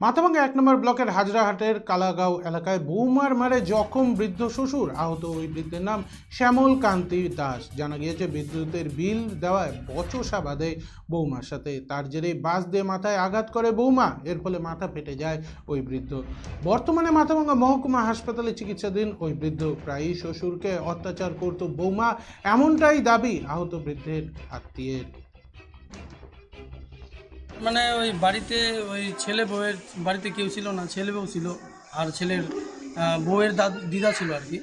মাথাভাঙ্গা এক নম্বর ব্লকের হাজরাহাটের কালাগাঁও এলাকায় বৌমার মারে জখম বৃদ্ধ শ্বশুর। আহত ওই বৃদ্ধের নাম শ্যামল কান্তি দাস। জানা গিয়েছে, বিদ্যুতের বিল দেওয়ায় বচসা বাঁধে বৌমার সাথে। তার জেরে বাস দিয়ে মাথায় আঘাত করে বৌমা। এর ফলে মাথা ফেটে যায় ওই বৃদ্ধ। বর্তমানে মাথাভাঙ্গা মহকুমা হাসপাতালে চিকিৎসাধীন ওই বৃদ্ধ। প্রায়ই শ্বশুরকে অত্যাচার করত বৌমা। এমনটাই দাবি আহত বৃদ্ধের আত্মীয়ের। মানে ওই বাড়িতে ওই ছেলে বউয়ের, বাড়িতে কেউ ছিল না, ছেলে বউ ছিল, আর ছেলের বউয়ের দাদ- ছিল আর কি।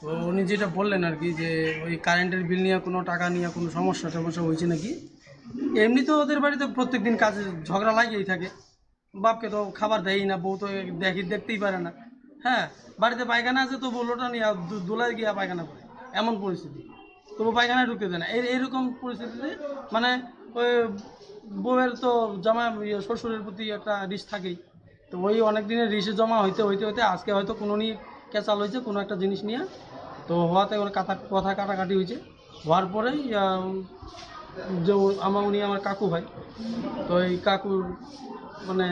তো উনি যেটা বললেন আর কি যে, ওই কারেন্টের বিল নিয়ে কোনো টাকা নিয়ে কোনো সমস্যা টমস্যা হয়েছে নাকি? এমনি তো ওদের বাড়িতে প্রত্যেক দিন কাজে ঝগড়া লাগিয়েই থাকে। বাপকে তো খাবার দেয়ই না, বউ তো দেখি, দেখতেই পারে না। হ্যাঁ বাড়িতে পায়খানা আছে তো বলোটা নিয়ে দোলায় গিয়ে পায়খানা করে। এমন পরিস্থিতি। তবু পায়খানায় ঢুকতে দেয় না। এই এইরকম পরিস্থিতিতে মানে ওই বউয়ের তো জমা ইয়ে শ্বশুরের প্রতি একটা রিস থাকেই। তো ওই অনেক দিনের রিসে জমা হইতে হইতে হইতে আজকে হয়তো কোনো নিয়ে ক্যাচাল হয়েছে, কোনো একটা জিনিস নিয়ে। তো হওয়াতে ওর কথা কথা কাটাকাটি হয়েছে। হওয়ার পরেই যে আমার উনি আমার কাকু ভাই। তো এই কাকুর মানে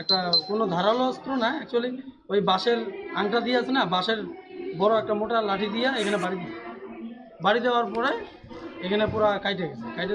একটা কোনো ধারালো অস্ত্র না অ্যাকচুয়ালি ওই বাঁশের আংটা দিয়ে আছে না, বাঁশের বড় একটা মোটা লাঠি দিয়ে এখানে বাড়ি দিই বাড়ি দেওয়ার পরে এখানে পুরো কাইটে গেছে। কাইটে